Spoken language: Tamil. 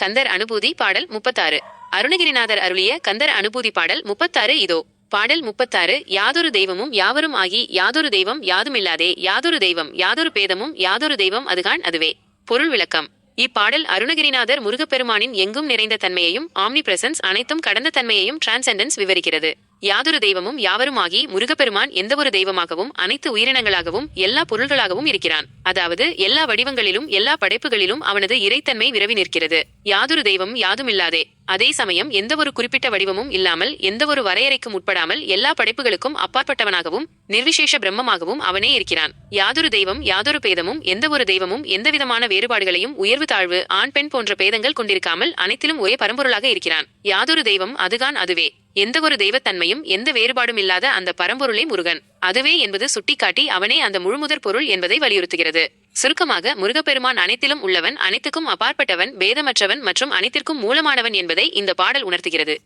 கந்தர் அனுபூதி பாடல் முப்பத்தாறு. அருணகிரிநாதர் அருளிய கந்தர் அனுபூதி பாடல் முப்பத்தாறு இதோ. பாடல் முப்பத்தாறு யாதொரு தெய்வமும் யாவரும் ஆகி யாதொரு தெய்வம் யாதுமில்லாதே யாதொரு தெய்வம் யாதொரு பேதமும் யாதொரு தெய்வம் அதுகான் அதுவே. பொருள் விளக்கம். இப்பாடல் அருணகிரிநாதர் முருகப்பெருமானின் எங்கும் நிறைந்த தன்மையையும் ஆம்னி பிரசன்ஸ் அனைத்தும் கடந்த தன்மையையும் டிரான்செண்டன்ஸ் விவரிக்கிறது. யாதொரு தெய்வமும் யாவருமாகி முருகப்பெருமான் எந்தவொரு தெய்வமாகவும் அனைத்து உயிரினங்களாகவும் எல்லா பொருள்களாகவும் இருக்கிறான். அதாவது எல்லா வடிவங்களிலும் எல்லா படைப்புகளிலும் அவனது இறைத்தன்மை விரவி நிற்கிறது. யாதொரு தெய்வம் யாதுமில்லாதே. அதே சமயம் எந்தவொரு குறிப்பிட்ட வடிவமும் இல்லாமல் எந்தவொரு வரையறைக்கும் உட்படாமல் எல்லா படைப்புகளுக்கும் அப்பாற்பட்டவனாகவும் நிர்விசேஷ பிரம்மமாகவும் அவனே இருக்கிறான். யாதொரு தெய்வம் யாதொரு பேதமும் எந்தவொரு தெய்வமும் எந்தவிதமான வேறுபாடுகளையும் உயர்வு தாழ்வு ஆண் பெண் போன்ற பேதங்கள் கொண்டிருக்காமல் அனைத்திலும் ஒரே பரம்பொருளாக இருக்கிறான். யாதொரு தெய்வம் அதுதான் அதுவே. எந்தவொரு தெய்வத்தன்மையும் எந்த வேறுபாடும் இல்லாத அந்த பரம்பொருளே முருகன். அதுவே என்பது சுட்டிக்காட்டி அவனே அந்த முழுமுதற் பொருள் என்பதை வலியுறுத்துகிறது. சுருக்கமாக முருகப்பெருமான் அனைத்திலும் உள்ளவன் அனைத்துக்கும் அப்பாற்பட்டவன் பேதமற்றவன் மற்றும் அனைத்திற்கும் மூலமானவன் என்பதை இந்த பாடல் உணர்த்துகிறது.